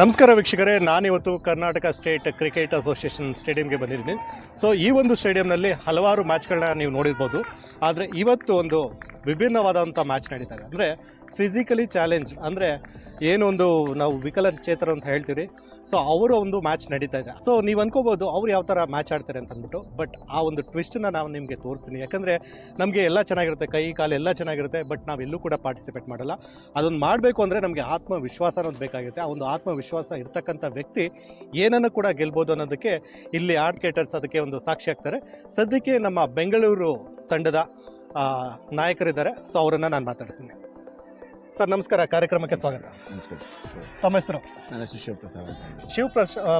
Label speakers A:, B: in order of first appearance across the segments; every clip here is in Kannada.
A: ನಮಸ್ಕಾರ ವೀಕ್ಷಕರೇ, ನಾನಿವತ್ತು ಕರ್ನಾಟಕ ಸ್ಟೇಟ್ ಕ್ರಿಕೆಟ್ ಅಸೋಸಿಯೇಷನ್ ಸ್ಟೇಡಿಯಂಗೆ ಬಂದಿದ್ದೀನಿ. ಸೊ ಈ ಒಂದು ಸ್ಟೇಡಿಯಂನಲ್ಲಿ ಹಲವಾರು ಮ್ಯಾಚ್ಗಳನ್ನ ನೀವು ನೋಡಿರ್ಬೋದು. ಆದರೆ ಇವತ್ತು ಒಂದು ವಿಭಿನ್ನವಾದಂಥ ಮ್ಯಾಚ್ ನಡೀತಾ ಇದೆ. ಅಂದರೆ ಫಿಸಿಕಲಿ ಚಾಲೆಂಜ್ ಅಂದರೆ ಏನೊಂದು ನಾವು ವಿಕಲಚೇತರ ಅಂತ ಹೇಳ್ತೀವಿ ಸೊ ಅವರ ಒಂದು ಮ್ಯಾಚ್ ನಡೀತಾ ಇದೆ. ಸೊ ನೀವು ಅನ್ಕೋಬೋದು ಅವ್ರು ಯಾವ ಥರ ಮ್ಯಾಚ್ ಆಡ್ತಾರೆ ಅಂತ ಅಂದ್ಬಿಟ್ಟು ಬಟ್ ಆ ಒಂದು ಟ್ವಿಸ್ಟನ್ನ ನಾವು ನಿಮಗೆ ತೋರಿಸ್ತೀನಿ. ಯಾಕಂದರೆ ನಮಗೆ ಎಲ್ಲ ಚೆನ್ನಾಗಿರುತ್ತೆ, ಕೈ, ಕಾಲು ಎಲ್ಲ ಚೆನ್ನಾಗಿರುತ್ತೆ ಬಟ್ ನಾವು ಎಲ್ಲೂ ಕೂಡ ಪಾರ್ಟಿಸಿಪೇಟ್ ಮಾಡಲ್ಲ. ಅದನ್ನು ಮಾಡಬೇಕು ಅಂದರೆ ನಮಗೆ ಆತ್ಮವಿಶ್ವಾಸ ಅನ್ನೋದು ಬೇಕಾಗುತ್ತೆ. ಆ ಒಂದು ಆತ್ಮವಿಶ್ವಾಸ ಇರ್ತಕ್ಕಂಥ ವ್ಯಕ್ತಿ ಏನನ್ನು ಕೂಡ ಗೆಲ್ಬೋದು ಅನ್ನೋದಕ್ಕೆ ಇಲ್ಲಿ ಆಡ್ಕೇಟರ್ಸ್ ಅದಕ್ಕೆ ಒಂದು ಸಾಕ್ಷಿ ಆಗ್ತಾರೆ. ಸದ್ಯಕ್ಕೆ ನಮ್ಮ ಬೆಂಗಳೂರು ತಂಡದ ನಾಯಕರಿದ್ದಾರೆ. ಸೊ ಅವರನ್ನು ನಾನು ಮಾತಾಡಿಸ್ತೀನಿ. ಸರ್ ನಮಸ್ಕಾರ. ಕಾರ್ಯಕ್ರಮಕ್ಕೆ ಸ್ವಾಗತ.
B: ನಮಸ್ಕಾರ ಸರ್.
A: ತಮ್ಮ ಹೆಸರು?
B: ನನ್ನ ಹೆಸರು ಶಿವಪ್ರಸಾದ್ ಅಂತ.
A: ಶಿವ್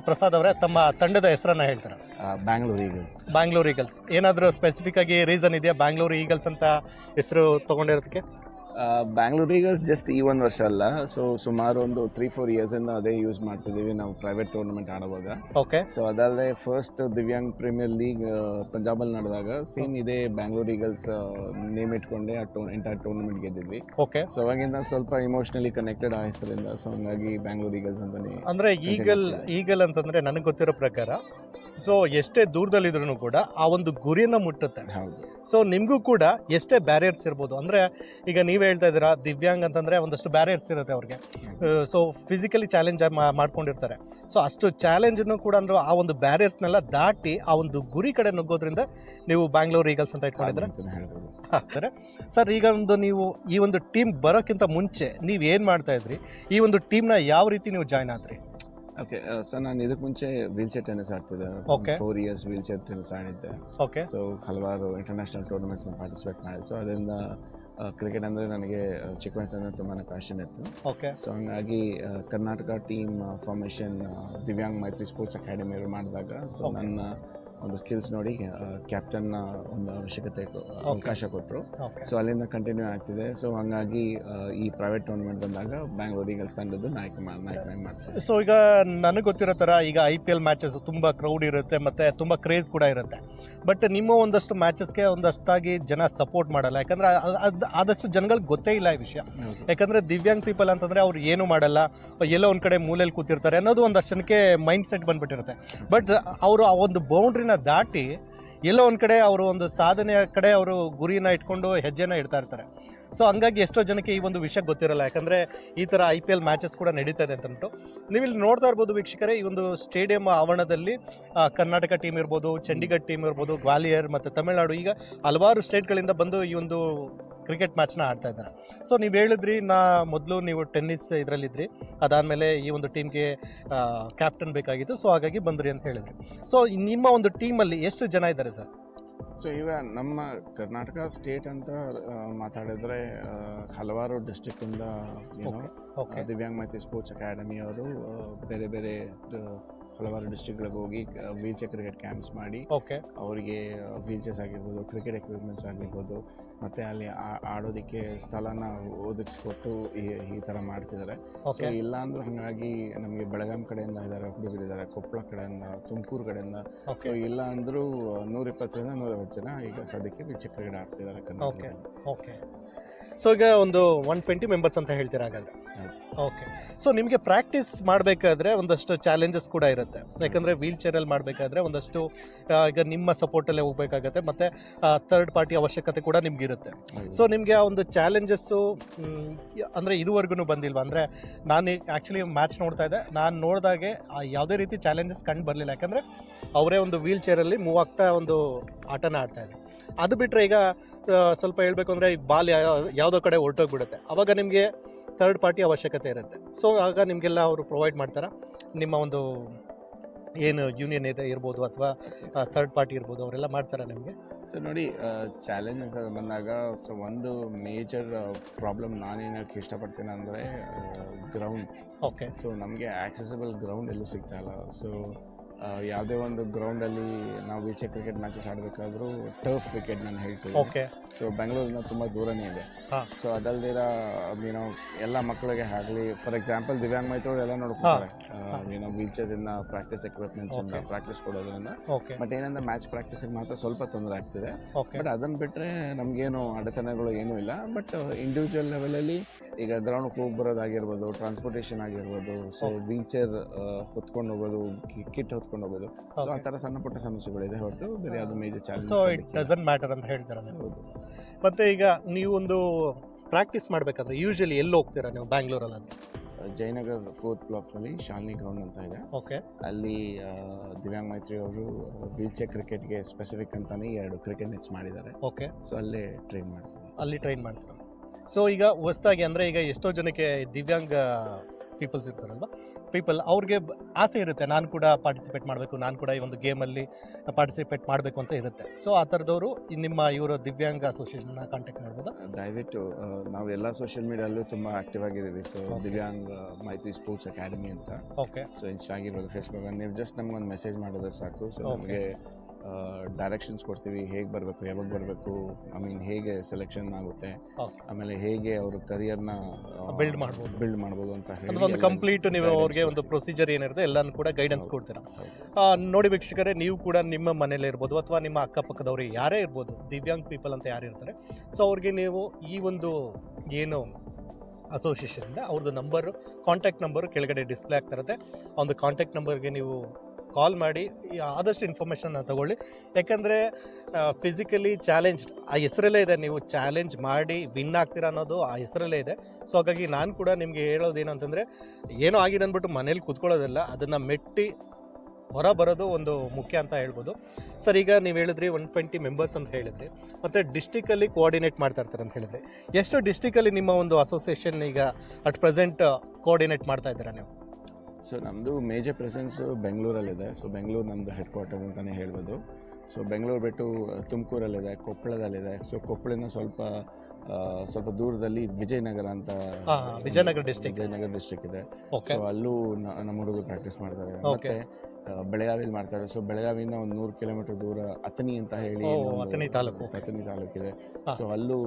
A: ಪ್ರಸಾದ್ ಅವರೇ? ತಮ್ಮ ತಂಡದ ಹೆಸರನ್ನ ಹೇಳ್ತಾರೆ?
B: ಆ, ಬ್ಯಾಂಗ್ಳೂರ್ ಈಗಲ್ಸ್
A: ಬ್ಯಾಂಗ್ಳೂರ್ ಈಗಲ್ಸ್ ಏನಾದರೂ ಸ್ಪೆಸಿಫಿಕ್ ಆಗಿ ರೀಸನ್ ಇದೆಯಾ? ಬ್ಯಾಂಗ್ಳೂರ್ ಈಗಲ್ಸ್ ಅಂತ ಹೆಸರು ತೊಗೊಂಡಿರೋದಕ್ಕೆ?
B: ಆ, ಬ್ಯಾಂಗ್ಳೂರ್ ಈಗಲ್ಸ್ ಜಸ್ಟ್ ಈ ಒಂದು ವರ್ಷ ಅಲ್ಲ. ಸೊ ಸುಮಾರು ಒಂದು ತ್ರೀ ಫೋರ್ ಇಯರ್ಸಿಂದ ಅದೇ ಯೂಸ್ ಮಾಡ್ತಿದ್ದೀವಿ ನಾವು ಪ್ರೈವೇಟ್ ಟೂರ್ನಮೆಂಟ್ ಆಡುವಾಗ.
A: ಓಕೆ
B: ಸೊ ಅದಲ್ಲದೆ ಫಸ್ಟ್ ದಿವ್ಯಾಂಗ್ ಪ್ರೀಮಿಯರ್ ಲೀಗ್ ಪಂಜಾಬಲ್ಲಿ ನಡೆದಾಗ ಸೇಮ್ ಇದೇ ಬ್ಯಾಂಗ್ಳೂರ್ ಈಗಲ್ಸ್ ನೇಮ್ ಇಟ್ಕೊಂಡೆ ಆ ಟೂರ್ ಎಂಟೈರ್ ಟೂರ್ನಮೆಂಟ್ ಗೆದ್ದಿದ್ವಿ.
A: ಓಕೆ
B: ಸೊ ಅವಾಗಿಂದ ಸ್ವಲ್ಪ ಇಮೋಷ್ನಲಿ ಕನೆಕ್ಟೆಡ್ ಆ ಹೆಸರಿಂದ. ಸೊ ಹಂಗಾಗಿ ಬ್ಯಾಂಗ್ಳೂರ್ ಈಗಲ್ಸ್ ಅಂತಲೇ
A: ಅಂದ್ರೆ ಈಗಲ್ ಈಗಲ್ ಅಂತಂದ್ರೆ ನನಗೆ ಗೊತ್ತಿರೋ ಪ್ರಕಾರ ಸೊ ಎಷ್ಟೇ ದೂರದಲ್ಲಿದ್ರು ಕೂಡ ಆ ಒಂದು ಗುರಿಯನ್ನ ಮುಟ್ಟುತ್ತೆ.
B: ಹೌದು.
A: ಸೊ ನಿಮಗೂ ಕೂಡ ಎಷ್ಟೇ ಬ್ಯಾರಿಯರ್ಸ್ ಇರ್ಬೋದು. ಅಂದ್ರೆ ಈಗ ನೀವು ಹೇಳ್ತಾ ಇದ್ದೀರಾ ದಿವ್ಯಾಂಗ್ ಅಂತಂದರೆ ಒಂದಷ್ಟು ಬ್ಯಾರಿಯರ್ಸ್ ಇರುತ್ತೆ ಅವ್ರಿಗೆ. ಸೊ ಫಿಸಿಕಲಿ ಚಾಲೆಂಜ್ ಮಾಡ್ಕೊಂಡಿರ್ತಾರೆ. ಸೊ ಅಷ್ಟು ಚಾಲೆಂಜನ್ನು ಕೂಡ ಅಂದ್ರೆ ಆ ಒಂದು ಬ್ಯಾರಿಯರ್ಸ್ನೆಲ್ಲ ದಾಟಿ ಆ ಒಂದು ಗುರಿ ಕಡೆ ನುಗ್ಗೋದ್ರಿಂದ ನೀವು ಬ್ಯಾಂಗ್ಳೂರ್ ಈಗಲ್ಸ್ ಅಂತ ಇಟ್ಕೊಂಡಿದ್ರೆ
B: ಸರ್
A: ಹಾಕ್ತಾರೆ ಸರ್. ಈಗ ಒಂದು ನೀವು ಈ ಒಂದು ಟೀಮ್ ಬರೋಕ್ಕಿಂತ ಮುಂಚೆ ನೀವು ಏನು ಮಾಡ್ತಾ ಇದ್ರಿ? ಈ ಒಂದು ಟೀಮ್ನ ಯಾವ ರೀತಿ ನೀವು ಜಾಯ್ನ್ ಆದ್ರಿ?
B: ಓಕೆ ಸರ್ ನಾನು ಇದಕ್ಕೆ ಮುಂಚೆ ವೀಲ್ ಚೇರ್ ಟೆನ್ನಿಸ್ ಆಡ್ತಿದ್ದೆ.
A: Okay
B: four years wheelchair tennis ಆಡಿದ್ದೆ.
A: Okay
B: so ಹಲವಾರು ಇಂಟರ್ನ್ಯಾಷನಲ್ ಟೂರ್ನಮೆಂಟ್ಸ್ ಪಾರ್ಟಿಸಿಪೇಟ್ ಮಾಡಿದೆ ಸೊ ಅದರಿಂದ ಕ್ರಿಕೆಟ್ ಅಂದರೆ ನನಗೆ ಚಿಕ್ಕ ವಯಸ್ಸಿಂದ ತುಂಬಾ ಪ್ಯಾಷನ್ ಇತ್ತು
A: ಓಕೆ
B: ಸೊ ಹಂಗಾಗಿ ಕರ್ನಾಟಕ ಟೀಮ್ ಫಾರ್ಮೇಷನ್ ದಿವ್ಯಾಂಗ್ ಮೈತ್ರಿ ಸ್ಪೋರ್ಟ್ಸ್ ಅಕಾಡೆಮಿ ಮಾಡಿದಾಗ ಸೊ. ನನ್ನ ಒಂದು ಸ್ಕಿಲ್ಸ್ ನೋಡಿ ಕ್ಯಾಪ್ಟನ್ ಒಂದು ಅವಶ್ಯಕತೆ ಅವಕಾಶ ಕೊಟ್ಟರು ಸೊ ಅಲ್ಲಿಂದ ಕಂಟಿನ್ಯೂ ಆಗ್ತಿದೆ. ಸೊ ಹಂಗಾಗಿ ಈ ಪ್ರೈವೇಟ್ ಟೂರ್ನಮೆಂಟ್ ಬಂದಾಗ ಬ್ಯಾಂಗ್ಳೂರಿಗೆ ಈಗಲ್ಸ್ ತಂಡದ್ದು ನಾಯಕ ನಾಯಕ ಮಾಡ್ತೀವಿ
A: ಸೊ ಈಗ ನನಗೆ ಗೊತ್ತಿರೋ ಥರ ಈಗ ಐ ಪಿ ಎಲ್ ಮ್ಯಾಚಸ್ ತುಂಬ ಕ್ರೌಡ್ ಇರುತ್ತೆ ಮತ್ತು ತುಂಬ ಕ್ರೇಜ್ ಕೂಡ ಇರುತ್ತೆ. ಬಟ್ ನಿಮ್ಮ ಒಂದಷ್ಟು ಮ್ಯಾಚಸ್ಗೆ ಒಂದಷ್ಟಾಗಿ ಜನ ಸಪೋರ್ಟ್ ಮಾಡಲ್ಲ. ಯಾಕಂದರೆ ಅದು ಆದಷ್ಟು ಜನಗಳಿಗೆ ಗೊತ್ತೇ ಇಲ್ಲ ಈ ವಿಷಯ. ಯಾಕಂದರೆ ದಿವ್ಯಾಂಗ್ ಪೀಪಲ್ ಅಂತಂದರೆ ಅವ್ರು ಏನು ಮಾಡಲ್ಲ ಎಲ್ಲೋ ಒಂದು ಕಡೆ ಮೂಲೆಯಲ್ಲಿ ಕೂತಿರ್ತಾರೆ ಅನ್ನೋದು ಒಂದಷ್ಟು ಜನಕ್ಕೆ ಮೈಂಡ್ ಸೆಟ್ ಬಂದ್ಬಿಟ್ಟಿರುತ್ತೆ. ಬಟ್ ಅವರು ಆ ಒಂದು ಬೌಂಡ್ರಿನ ದಾಟಿ ಎಲ್ಲೋ ಒಂದು ಕಡೆ ಅವರು ಒಂದು ಸಾಧನೆಯ ಕಡೆ ಅವರು ಗುರಿನ ಇಟ್ಕೊಂಡು ಹೆಜ್ಜೆನ ಇಡ್ತಾ ಇರ್ತಾರೆ. ಸೊ ಹಂಗಾಗಿ ಎಷ್ಟೋ ಜನಕ್ಕೆ ಈ ಒಂದು ವಿಷಯ ಗೊತ್ತಿರಲ್ಲ. ಯಾಕಂದರೆ ಈ ಥರ ಐ ಪಿ ಎಲ್ ಮ್ಯಾಚಸ್ ಕೂಡ ನಡೀತಾ ಇದೆ ಅಂತಂದ್ಬಿಟ್ಟು. ನೀವು ಇಲ್ಲಿ ನೋಡ್ತಾ ಇರ್ಬೋದು ವೀಕ್ಷಕರೇ, ಈ ಒಂದು ಸ್ಟೇಡಿಯಂ ಆವರಣದಲ್ಲಿ ಕರ್ನಾಟಕ ಟೀಮ್ ಇರ್ಬೋದು ಚಂಡೀಗಢ ಟೀಮ್ ಇರ್ಬೋದು, ಗ್ವಾಲಿಯರ್ ಮತ್ತು ತಮಿಳುನಾಡು, ಈಗ ಹಲವಾರು ಸ್ಟೇಟ್ಗಳಿಂದ ಬಂದು ಈ ಒಂದು ಕ್ರಿಕೆಟ್ ಮ್ಯಾಚ್ನ ಆಡ್ತಾ ಇದ್ದಾರೆ. ಸೊ ನೀವು ಹೇಳಿದ್ರಿ, ನಾ ಮೊದಲು ನೀವು ಟೆನ್ನಿಸ್ ಇದರಲ್ಲಿದ್ರಿ. ಅದಾದಮೇಲೆ ಈ ಒಂದು ಟೀಮ್ಗೆ ಕ್ಯಾಪ್ಟನ್ ಬೇಕಾಗಿತ್ತು. ಸೊ ಹಾಗಾಗಿ ಬಂದ್ರಿ ಅಂತ ಹೇಳಿದ್ರಿ. ಸೊ ನಿಮ್ಮ ಒಂದು ಟೀಮಲ್ಲಿ ಎಷ್ಟು ಜನ ಇದ್ದಾರೆ ಸರ್?
B: ಸೊ ಈಗ ನಮ್ಮ ಕರ್ನಾಟಕ ಸ್ಟೇಟ್ ಅಂತ ಮಾತಾಡಿದ್ರೆ ಹಲವಾರು ಡಿಸ್ಟಿಕ್ಕಿಂದ
A: ಓಕೆ
B: ದಿವ್ಯಾಂಗ್ ಮೈತ್ರಿ ಸ್ಪೋರ್ಟ್ಸ್ ಅಕಾಡೆಮಿ ಅವರು ಬೇರೆ ಬೇರೆ ಹಲವಾರು ಡಿಸ್ಟ್ರಿಕ್ಟ್ಗಳಿಗೆ ಹೋಗಿ ವೀಲ್ ಚೇರ್ ಕ್ರಿಕೆಟ್ ಕ್ಯಾಂಪ್ಸ್ ಮಾಡಿ
A: ಓಕೆ
B: ಅವರಿಗೆ ವೀಲ್ ಚೇರ್ಸ್ ಆಗಿರ್ಬೋದು ಕ್ರಿಕೆಟ್ ಎಕ್ವಿಪ್ಮೆಂಟ್ಸ್ ಆಗಿರ್ಬೋದು ಮತ್ತು ಅಲ್ಲಿ ಆಡೋದಕ್ಕೆ ಸ್ಥಳನ ಒದಗಿಸ್ಕೊಟ್ಟು ಈ ಈ ಥರ ಮಾಡ್ತಿದ್ದಾರೆ. ಸೊ
A: ಓಕೆ
B: ಇಲ್ಲ ಅಂದ್ರೂ ಹಾಗಾಗಿ ನಮಗೆ ಬೆಳಗಾಂ ಕಡೆಯಿಂದ ಇದ್ದಾರೆ ಹುಡುಗರು ಇದ್ದಾರೆ ಕೊಪ್ಪಳ ಕಡೆಯಿಂದ ತುಮಕೂರು ಕಡೆಯಿಂದ. ಸೊ ಇಲ್ಲ ಅಂದರೂ ನೂರಿಪ್ಪತ್ತರಿಂದ ನೂರೈವತ್ತು ಜನ ಈಗ ಸದ್ಯಕ್ಕೆ ಚಿಕ್ಕ ಕ್ರಿಕೆಟ್ ಆಡ್ತಿದ್ದಾರೆ ಕರ್ನಾಟಕದಲ್ಲಿ.
A: ಓಕೆ ಸೊ ಈಗ ಒಂದು ಒನ್ ಟ್ವೆಂಟಿ ಮೆಂಬರ್ಸ್ ಅಂತ ಹೇಳ್ತೀರಾ ಹಾಗಾದ್ರೆ? ಓಕೆ ಸೊ ನಿಮಗೆ ಪ್ರಾಕ್ಟೀಸ್ ಮಾಡಬೇಕಾದ್ರೆ ಒಂದಷ್ಟು ಚಾಲೆಂಜಸ್ ಕೂಡ ಇರುತ್ತೆ. ಯಾಕಂದರೆ ವೀಲ್ ಚೇರಲ್ಲಿ ಮಾಡಬೇಕಾದ್ರೆ ಒಂದಷ್ಟು ಈಗ ನಿಮ್ಮ ಸಪೋರ್ಟಲ್ಲೇ ಹೋಗಬೇಕಾಗತ್ತೆ ಮತ್ತು ಥರ್ಡ್ ಪಾರ್ಟಿ ಅವಶ್ಯಕತೆ ಕೂಡ ನಿಮಗಿರುತ್ತೆ. ಸೊ ನಿಮಗೆ ಆ ಒಂದು ಚಾಲೆಂಜಸ್ಸು ಅಂದರೆ ಇದುವರೆಗೂ ಬಂದಿಲ್ವಾ? ಅಂದರೆ ನಾನು ಆ್ಯಕ್ಚುಲಿ ಮ್ಯಾಚ್ ನೋಡ್ತಾ ಇದ್ದೆ. ನಾನು ನೋಡಿದಾಗೆ ಆ ಯಾವುದೇ ರೀತಿ ಚಾಲೆಂಜಸ್ ಕಂಡು ಬರಲಿಲ್ಲ. ಯಾಕಂದರೆ ಅವರೇ ಒಂದು ವೀಲ್ ಚೇರಲ್ಲಿ ಮೂವ್ ಆಗ್ತಾ ಒಂದು ಆಟನ ಆಡ್ತಾ ಅದು ಬಿಟ್ಟರೆ ಈಗ ಸ್ವಲ್ಪ ಹೇಳಬೇಕು ಅಂದರೆ ಈ ಬಾಲ್ ಯಾವುದೋ ಕಡೆ ಹೊರಟೋಗ್ಬಿಡುತ್ತೆ ಅವಾಗ ನಿಮಗೆ ಥರ್ಡ್ ಪಾರ್ಟಿ ಅವಶ್ಯಕತೆ ಇರುತ್ತೆ. ಸೊ ಆಗ ನಿಮಗೆಲ್ಲ ಅವರು ಪ್ರೊವೈಡ್ ಮಾಡ್ತಾರೆ? ನಿಮ್ಮ ಒಂದು ಏನು ಯೂನಿಯನ್ ಇದೆ ಇರ್ಬೋದು ಅಥವಾ ಥರ್ಡ್ ಪಾರ್ಟಿ ಇರ್ಬೋದು ಅವರೆಲ್ಲ ಮಾಡ್ತಾರೆ ನಿಮಗೆ?
B: ಸೊ ನೋಡಿ ಚಾಲೆಂಜಸ್ ಬಂದಾಗ ಸೊ ಒಂದು ಮೇಜರ್ ಪ್ರಾಬ್ಲಮ್ ನಾನೇನಕ್ಕೆ ಇಷ್ಟಪಡ್ತೇನೆ ಇಷ್ಟಪಡ್ತೀನಿ ಅಂದರೆ ಗ್ರೌಂಡ್
A: ಓಕೆ
B: ಸೊ ನಮಗೆ ಆಕ್ಸೆಸಬಲ್ ಗ್ರೌಂಡ್ ಎಲ್ಲೂ ಸಿಗ್ತಾ ಇಲ್ಲ. ಸೊ ಯಾವುದೇ ಒಂದು ಗ್ರೌಂಡಲ್ಲಿ ನಾವು ವೀಲ್ಚೇರ್ ಕ್ರಿಕೆಟ್ ಮ್ಯಾಚಸ್ ಆಡಬೇಕಾದ್ರೂ ಟರ್ಫ್ ವಿಕೆಟ್ ನಾನು ಹೇಳ್ತೀನಿ.
A: ಓಕೆ
B: ಸೊ ಬೆಂಗಳೂರಿನ ತುಂಬ ದೂರನೇ ಇದೆ. ಸೊ ಅದಲ್ದಿರ ಏನೋ ಎಲ್ಲ ಮಕ್ಕಳಿಗೆ ಆಗಲಿ ಫಾರ್ ಎಕ್ಸಾಂಪಲ್ ದಿವ್ಯಾಂಗ್ ಮೈತ್ರಿ ಎಲ್ಲ ನೋಡ್ಕೊತಾರೆ. ಏನೋ ವೀಲ್ಚರ್ಸ್ ಇಂದ ಪ್ರಾಕ್ಟೀಸ್ ಎಕ್ವಿಪ್ಮೆಂಟ್ಸ್ ಇಂದ ಪ್ರಾಕ್ಟೀಸ್ ಕೊಡೋದ್ರಿಂದ. ಬಟ್ ಏನಂದ್ರೆ ಮ್ಯಾಚ್ ಪ್ರಾಕ್ಟೀಸಿಗೆ ಮಾತ್ರ ಸ್ವಲ್ಪ ತೊಂದರೆ ಆಗ್ತಿದೆ. ಬಟ್ ಅದನ್ನು ಬಿಟ್ಟರೆ ನಮಗೇನು ಅಡೆತಡೆಗಳು ಏನೂ ಇಲ್ಲ. ಬಟ್ ಇಂಡಿವಿಜುವಲ್ ಲೆವೆಲಲ್ಲಿ ಈಗ ಗ್ರೌಂಡ್ ಹೋಗಿ ಬರೋದಾಗಿರ್ಬೋದು ಟ್ರಾನ್ಸ್ಪೋರ್ಟೇಷನ್ ಆಗಿರ್ಬೋದು ಸೊ. ವೀಲ್ ಚೇರ್ ಹೊತ್ಕೊಂಡು ಹೋಗೋದು ಕಿಟ್ ಹೊತ್ಕೊಂಡು ಹೋಗೋದು ಸೊ ಆ ಥರ ಸಣ್ಣ ಪುಟ್ಟ ಸಮಸ್ಯೆಗಳಿದೆ ಹೊರತು ಬೇರೆ ಯಾವುದು major
A: so it
B: challenge
A: doesn't matter ಅಂತ ಹೇಳ್ತಾರೆ ನೀವು?
B: ಹೌದು.
A: ಮತ್ತೆ ಈಗ ನೀವು ಒಂದು ಪ್ರಾಕ್ಟೀಸ್ ಮಾಡಬೇಕಾದ್ರೆ ಯೂಶಲಿ ಎಲ್ಲಿ ಹೋಗ್ತೀರಾ ನೀವು ಬ್ಯಾಂಗ್ಳೂರಲ್ಲಿ ಅದು
B: ಜಯನಗರ್ ಫೋರ್ತ್ ಬ್ಲಾಕ್ನಲ್ಲಿ ಶಾಲಿನಿ ಗ್ರೌಂಡ್ ಅಂತ ಇದೆ.
A: ಓಕೆ
B: ಅಲ್ಲಿ ಆ, ದಿವ್ಯಾಂಗ್ ಮೈತ್ರಿ ಅವರು ವೀಲ್ ಚೇರ್ ಕ್ರಿಕೆಟ್ಗೆ ಸ್ಪೆಸಿಫಿಕ್ ಅಂತಲೇ ಎರಡು ಕ್ರಿಕೆಟ್ ಮ್ಯಾಚ್ ಮಾಡಿದ್ದಾರೆ.
A: ಓಕೆ
B: ಸೊ ಅಲ್ಲೇ ಟ್ರೈನ್ ಮಾಡ್ತೀವಿ.
A: ಅಲ್ಲಿ ಟ್ರೈನ್ ಮಾಡ್ತೀರಾ? ಸೊ ಈಗ ಹೊಸ್ದಾಗಿ ಅಂದರೆ ಈಗ ಎಷ್ಟೋ ಜನಕ್ಕೆ ದಿವ್ಯಾಂಗ ಪೀಪಲ್ಸ್ ಇರ್ತಾರಲ್ವ? ಪೀಪಲ್ ಅವ್ರಿಗೆ ಆಸೆ ಇರುತ್ತೆ ನಾನು ಕೂಡ ಪಾರ್ಟಿಸಿಪೇಟ್ ಮಾಡಬೇಕು ನಾನು ಕೂಡ ಈ ಒಂದು ಗೇಮಲ್ಲಿ ಪಾರ್ಟಿಸಿಪೇಟ್ ಮಾಡಬೇಕು ಅಂತ ಇರುತ್ತೆ. ಸೊ ಆ ಥರದವರು ನಿಮ್ಮ ಇವರು ದಿವ್ಯಾಂಗ ಅಸೋಸಿಯೇಷನ್ನ ಕಾಂಟ್ಯಾಕ್ಟ್ ಮಾಡ್ಬೋದಾ?
B: ದಯವಿಟ್ಟು ನಾವು ಎಲ್ಲ ಸೋಷಿಯಲ್ ಮೀಡಿಯಲ್ಲೂ ತುಂಬ ಆಕ್ಟಿವ್ ಆಗಿದ್ದೀವಿ. So Divyanga Maitri sports academy ಅಂತ.
A: ಓಕೆ
B: ಸೊ ಇನ್ಸ್ಟಾ ಆಗಿರ್ಬೋದು ಫೇಸ್ಬುಕ್ ನೀವು ಜಸ್ಟ್ ನಮ್ಗೆ ಒಂದು ಮೆಸೇಜ್ ಮಾಡಿದ್ರೆ ಸಾಕು. ಸೊ. ನಮಗೆ ಡೈರೆಕ್ಷನ್ಸ್ ಕೊಡ್ತೀವಿ ಹೇಗೆ ಬರಬೇಕು ಯಾವಾಗ ಬರಬೇಕು ಐ ಮೀನ್ ಹೇಗೆ ಸೆಲೆಕ್ಷನ್ ಆಗುತ್ತೆ ಆಮೇಲೆ ಹೇಗೆ ಅವ್ರ ಕರಿಯರ್ನ
A: ಬಿಲ್ಡ್ ಮಾಡ್ಬೋದು.
B: ಬಿಲ್ಡ್ ಮಾಡ್ಬೋದು ಅಂತ ಹೇಳಿ
A: ಒಂದು ಕಂಪ್ಲೀಟ್ ನೀವು ಅವ್ರಿಗೆ ಒಂದು. ಪ್ರೊಸೀಜರ್ ಏನಿರುತ್ತೆ ಎಲ್ಲಾನು ಕೂಡ ಗೈಡೆನ್ಸ್. ಕೊಡ್ತೀರಾ ನೋಡಿ ವೀಕ್ಷಕರೇ ನೀವು ಕೂಡ ನಿಮ್ಮ ಮನೇಲಿ ಇರ್ಬೋದು ಅಥವಾ ನಿಮ್ಮ ಅಕ್ಕಪಕ್ಕದವರು ಯಾರೇ ಇರ್ಬೋದು ದಿವ್ಯಾಂಗ್ ಪೀಪಲ್ ಅಂತ ಯಾರು ಇರ್ತಾರೆ ಸೊ ಅವ್ರಿಗೆ ನೀವು ಈ ಒಂದು ಏನು ಅಸೋಸಿಯೇಷನಿಂದ ಅವ್ರದ್ದು ನಂಬರು ಕಾಂಟ್ಯಾಕ್ಟ್ ನಂಬರು ಕೆಳಗಡೆ ಡಿಸ್ಪ್ಲೇ ಆಗ್ತಾ ಇರುತ್ತೆ ಆ ಒಂದು ಕಾಂಟ್ಯಾಕ್ಟ್ ನಂಬರ್ಗೆ ನೀವು ಕಾಲ್ ಮಾಡಿ ಆದಷ್ಟು ಇನ್ಫಾರ್ಮೇಷನ್ನ ತಗೊಳ್ಳಿ. ಯಾಕಂದರೆ ಫಿಸಿಕಲಿ ಚಾಲೆಂಜ್ಡ್ ಆ ಹೆಸರಲ್ಲೇ ಇದೆ, ನೀವು ಚಾಲೆಂಜ್ ಮಾಡಿ ವಿನ್ ಆಗ್ತೀರಾ ಅನ್ನೋದು ಆ ಹೆಸರಲ್ಲೇ ಇದೆ. ಸೊ ಹಾಗಾಗಿ ನಾನು ಕೂಡ ನಿಮಗೆ ಹೇಳೋದು ಏನು ಅಂತಂದರೆ, ಏನೋ ಆಗಿದೆ ಅಂದ್ಬಿಟ್ಟು ಮನೇಲಿ ಕೂತ್ಕೊಳ್ಳೋದಲ್ಲ, ಅದನ್ನು ಮೆಟ್ಟಿ ಹೊರ ಬರೋದು ಒಂದು ಮುಖ್ಯ ಅಂತ ಹೇಳ್ಬೋದು. ಸರ್, ಈಗ ನೀವು ಹೇಳಿದ್ರಿ ಒನ್ ಟ್ವೆಂಟಿ ಮೆಂಬರ್ಸ್ ಅಂತ ಹೇಳಿದ್ರಿ. ಮತ್ತು ಡಿಸ್ಟಿಕಲ್ಲಿ ಕೋಆರ್ಡಿನೇಟ್ ಮಾಡ್ತಾ ಇರ್ತಾರೆ ಅಂತ ಹೇಳಿದ್ರಿ. ಎಷ್ಟು ಡಿಸ್ಟಿಕಲ್ಲಿ ನಿಮ್ಮ ಒಂದು ಅಸೋಸಿಯೇಷನ್ ಈಗ ಅಟ್ ಪ್ರೆಸೆಂಟ್ ಕೋಆರ್ಡಿನೇಟ್ ಮಾಡ್ತಾ ಇದ್ದೀರಾ ನೀವು?
B: ಸೊ ನಮ್ಮದು ಮೇಜರ್ ಪ್ರೆಸೆನ್ಸು ಬೆಂಗಳೂರಲ್ಲಿದೆ. ಸೊ ಬೆಂಗಳೂರು ನಮ್ಮದು ಹೆಡ್ ಕ್ವಾರ್ಟರ್ ಅಂತಲೇ ಹೇಳ್ಬೋದು. ಸೊ ಬೆಂಗಳೂರು ಬಿಟ್ಟು ತುಮಕೂರಲ್ಲಿದೆ ಕೊಪ್ಪಳದಲ್ಲಿದೆ. ಸೊ ಕೊಪ್ಪಳಿನ ಸ್ವಲ್ಪ ಸ್ವಲ್ಪ ದೂರದಲ್ಲಿ ವಿಜಯನಗರ ಅಂತ
A: ವಿಜಯನಗರ ಡಿಸ್ಟಿಕ್
B: ವಿಜಯನಗರ ಡಿಸ್ಟಿಕ್ ಇದೆ. ಸೊ ಅಲ್ಲೂ ನಮ್ಮ ಹುಡುಗರು ಪ್ರಾಕ್ಟೀಸ್ ಮಾಡ್ತಾರೆ. ಬೆಳಗಾವಿಲಿ ಮಾಡ್ತಾರೆ. ಸೊ ಬೆಳಗಾವಿಯಿಂದ ಒಂದು ನೂರು ಕಿಲೋಮೀಟರ್ ದೂರ ಅತನಿ ಅಂತ ಹೇಳಿ
A: ಅತನಿ ತಾಲೂಕು.
B: ಅಥಣಿ ತಾಲೂಕಿದೆ. ಸೊ ಅಲ್ಲೂ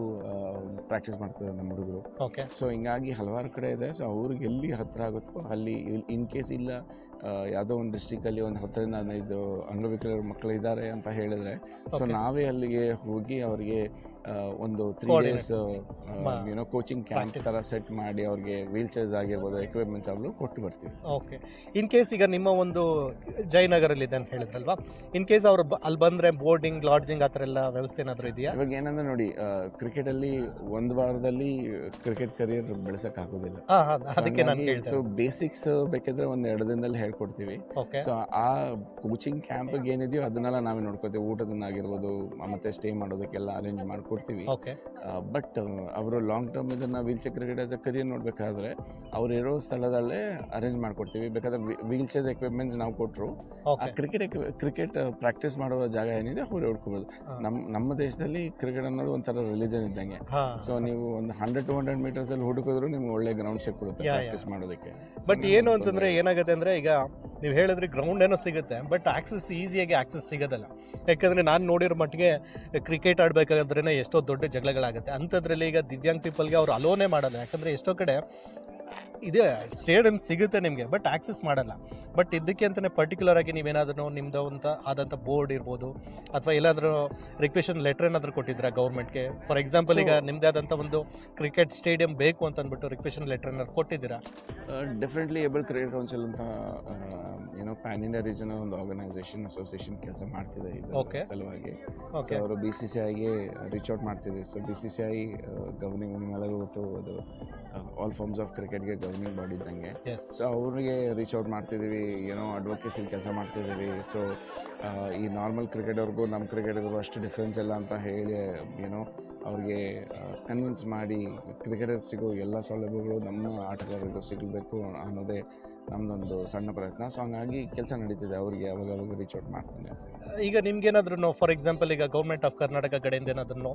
B: ಪ್ರಾಕ್ಟೀಸ್ ಮಾಡ್ತಾರೆ ನಮ್ಮ ಹುಡುಗರು. ಸೊ ಹಿಂಗಾಗಿ ಹಲವಾರು ಕಡೆ ಇದೆ. ಸೊ ಅವ್ರಿಗೆ ಎಲ್ಲಿ ಹತ್ತಿರ ಆಗುತ್ತೋ ಅಲ್ಲಿ ಇನ್ ಕೇಸ್ ಇಲ್ಲ ಯಾವುದೋ ಒಂದು ಡಿಸ್ಟಿಕಲ್ಲಿ ಒಂದು ಹತ್ತರಿಂದ ಹದಿನೈದು ಅಂಗವಿಕಲರ ಮಕ್ಕಳು ಇದ್ದಾರೆ ಅಂತ ಹೇಳಿದ್ರೆ ಸೊ ನಾವೇ ಅಲ್ಲಿಗೆ ಹೋಗಿ ಅವರಿಗೆ ಒಂದು ತ್ರೀ ಡೇಸ್ ಏನೋ ಕೋಚಿಂಗ್ ಕ್ಯಾಂಪ್. ಥರ ಸೆಟ್ ಮಾಡಿ ಅವ್ರಿಗೆ ವೀಲ್ ಚೇರ್ಸ್ ಆಗಿರ್ಬೋದು ಎಕ್ವಿಪ್ಮೆಂಟ್ಸ್ ಆಗಲು ಕೊಟ್ಟು ಬರ್ತೀವಿ.
A: ಓಕೆ ಇನ್ ಕೇಸ್ ಈಗ ನಿಮ್ಮ ಒಂದು ಜಯನಗರಲ್ಲಿದೆ ಅಂತ ಹೇಳಿದ್ರಲ್ವಾ ಇನ್ ಕೇಸ್ ಅವರು ಅಲ್ಲಿ ಬಂದರೆ ಬೋರ್ಡಿಂಗ್ ಲಾಡ್ಜಿಂಗ್ ಆ ಥರ ಎಲ್ಲ ವ್ಯವಸ್ಥೆ ಏನಾದರೂ ಇದೆಯಾ?
B: ಇವಾಗ ಏನಂದ್ರೆ ನೋಡಿ ಕ್ರಿಕೆಟಲ್ಲಿ ಒಂದು ವಾರದಲ್ಲಿ ಕ್ರಿಕೆಟ್ ಕರಿಯರ್
A: ಬೆಳೆಸೋಕ್ಕಾಗೋದಿಲ್ಲ ಅದಕ್ಕೆ ನಾನು
B: ಸೊ ಬೇಸಿಕ್ಸ್ ಬೇಕಿದ್ರೆ ಒಂದು ಎರಡು ದಿನದಲ್ಲಿ ಹೇಳ್ಕೊಡ್ತೀವಿ. ಸೊ ಆ ಕೋಚಿಂಗ್ ಕ್ಯಾಂಪ್ಗೆ ಏನಿದೆಯೋ ಅದನ್ನೆಲ್ಲ ನಾವೇ ನೋಡ್ಕೋತೀವಿ. ಊಟದನ್ನಾಗಿರ್ಬೋದು ಮತ್ತೆ ಸ್ಟೇ ಮಾಡೋದಕ್ಕೆಲ್ಲ ಅರೇಂಜ್ ಮಾಡ್ಕೊಡ್ತೀವಿ. ಬಟ್ ಅವರು ಲಾಂಗ್ ಟರ್ಮ್ ಇದನ್ನ wheel chair cricket as a career ನೋಡಬೇಕಾದ್ರೆ ಅವ್ರು ಇರೋ ಸ್ಥಳದಲ್ಲೇ ಅರೇಂಜ್ ಮಾಡ್ಕೊಡ್ತೀವಿ. ಬೇಕಾದ್ರೆ ವೀಲ್ ಚೇರ್ಸ್ ಎಕ್ವಿಪ್ಮೆಂಟ್ಸ್ ನಾವು ಕೊಟ್ಟರು ಆ ಕ್ರಿಕೆಟ್ ಕ್ರಿಕೆಟ್ ಪ್ರಾಕ್ಟೀಸ್ ಮಾಡುವ ಜಾಗ ಏನಿದೆ ಅವ್ರು ಹೊಡ್ಕೋಬೋದು. ನಮ್ಮ ನಮ್ಮ ದೇಶದಲ್ಲಿ ಕ್ರಿಕೆಟ್ ಅನ್ನೋದು ಒಂಥರ ರಿಲಿಜನ್ ಇದ್ದಂಗೆ. ಸೊ ನೀವು ಒಂದು ಹಂಡ್ರೆಡ್ ಟು ಹಂಡ್ರೆಡ್ ಮೀಟರ್ಸ್ ಅಲ್ಲಿ ಹುಡುಕಿದ್ರು ನಿಮ್ಗೆ ಒಳ್ಳೆ ಗ್ರೌಂಡ್ ಸಿಕ್ಬಿಡುತ್ತೆ. ಪ್ರಾಕ್ಟೀಸ್ ಮಾಡೋದಕ್ಕೆ.
A: ಬಟ್ ಏನು
B: ತೊಂದ್ರೆ
A: ಅಂತಂದ್ರೆ ಏನಾಗುತ್ತೆ ಅಂದ್ರೆ ಈಗ ನೀವು ಹೇಳಿದ್ರೆ ಗ್ರೌಂಡ್ ಏನೋ ಸಿಗುತ್ತೆ ಬಟ್ ಆಕ್ಸೆಸ್ ಈಸಿಯಾಗಿ ಆಕ್ಸಸ್ ಸಿಗೋದಲ್ಲ. ಯಾಕಂದರೆ ನಾನು ನೋಡಿರೋ ಮಟ್ಟಿಗೆ ಕ್ರಿಕೆಟ್ ಆಡಬೇಕಾದ್ರೆ ಎಷ್ಟೋ ದೊಡ್ಡ ಜಗಳಗಳಾಗುತ್ತೆ. ಅಂಥದ್ರಲ್ಲಿ ಈಗ ದಿವ್ಯಾಂಗ್ ಪೀಪಲ್ಗೆ ಅವ್ರು ಅಲೋನೇ ಮಾಡಲ್ಲ. ಯಾಕಂದರೆ ಎಷ್ಟೋ ಕಡೆ ಇದೆ ಸ್ಟೇಡಿಯಂ ಸಿಗುತ್ತೆ ನಿಮಗೆ ಬಟ್ ಆಕ್ಸೆಸ್ ಮಾಡಲ್ಲ. ಬಟ್ ಇದಕ್ಕೆ ಅಂತಲೇ ಪರ್ಟಿಕ್ಯುಲರ್ ಆಗಿ ನೀವೇನಾದ್ರೂ ನಿಮ್ದು ಅಂತ ಆದಂಥ ಬೋರ್ಡ್ ಇರ್ಬೋದು ಅಥವಾ ಎಲ್ಲಾದರೂ ರಿಕ್ವೆಷನ್ ಲೆಟರ್ ಏನಾದರೂ ಕೊಟ್ಟಿದ್ದೀರಾ ಗೌರ್ಮೆಂಟ್ಗೆ ಫಾರ್ ಎಕ್ಸಾಂಪಲ್ ಈಗ ನಿಮ್ಮದೇ ಆದಂಥ ಒಂದು ಕ್ರಿಕೆಟ್ ಸ್ಟೇಡಿಯಂ ಬೇಕು ಅಂತ ಅಂದ್ಬಿಟ್ಟು ರಿಕ್ವೆಷನ್ ಲೆಟರ್ ಏನಾದ್ರು ಕೊಟ್ಟಿದ್ದೀರಾ?
B: ಡೆಫಿನೆಟ್ಲಿ ಏಬಲ್ ಕ್ರಿಕೆಟ್ ಕೌನ್ಸಿಲ್ ಅಂತ ಏನೋ ಪ್ಯಾನ್ ಇಂಡಿಯಾ ರೀಜನ್ ಒಂದು ಆರ್ಗನೈಸೇಷನ್ ಅಸೋಸಿಯೇಷನ್ ಕೆಲಸ ಮಾಡ್ತಿದೆ ಇದು
A: Okay.
B: ಸಲುವಾಗಿ.
A: ಓಕೆ
B: ಅವರು ಬಿ ಸಿ ಸಿ ಐಗೆ ರೀಚ್ ಔಟ್ ಮಾಡ್ತಿದೆ so B C C I governing ನಿಮ್ಮೆಲ್ಲರಿಗೂ ಗೊತ್ತು ಅದು ಆಲ್ ಫಾರ್ಮ್ಸ್ ಆಫ್ ಕ್ರಿಕೆಟ್ಗೆ ಗೌರ್ಮೆಂಟ್ ಬಾಡಿ ಇದ್ದಂಗೆ. ಸೊ ಅವ್ರಿಗೆ ರೀಚ್ ಔಟ್ ಮಾಡ್ತಿದ್ದೀವಿ ಏನೋ ಅಡ್ವೊಕೇಸಿಲಿ ಕೆಲಸ ಮಾಡ್ತಿದ್ದೀವಿ ಸೊ ಈ ನಾರ್ಮಲ್ ಕ್ರಿಕೆಟರ್ಗೂ ನಮ್ಮ ಕ್ರಿಕೆಟರ್ಗೂ ಅಷ್ಟು ಡಿಫ್ರೆನ್ಸ್ ಇಲ್ಲ ಅಂತ ಹೇಳಿ ಏನೋ ಅವ್ರಿಗೆ ಕನ್ವಿನ್ಸ್ ಮಾಡಿ ಕ್ರಿಕೆಟರ್ ಸಿಗೋ ಎಲ್ಲ ಸೌಲಭ್ಯಗಳು ನಮ್ಮ ಆಟಗಾರರಿಗೂ ಸಿಗಬೇಕು ಅನ್ನೋದೇ ನಮ್ಮದೊಂದು ಸಣ್ಣ ಪ್ರಯತ್ನ. ಸೊ ಹಂಗಾಗಿ ಕೆಲಸ ನಡೀತಿದೆ. ಅವರಿಗೆ ಅವಾಗ ಅವಾಗ ರೀಚ್ ಔಟ್ ಮಾಡ್ತಾನೆ
A: ಈಗ ನಿಮ್ಗೇನಾದ್ರೂ ಫಾರ್ ಎಕ್ಸಾಂಪಲ್ ಈಗ ಗೌರ್ಮೆಂಟ್ ಆಫ್ ಕರ್ನಾಟಕ ಕಡೆಯಿಂದ ಏನಾದ್ರೂ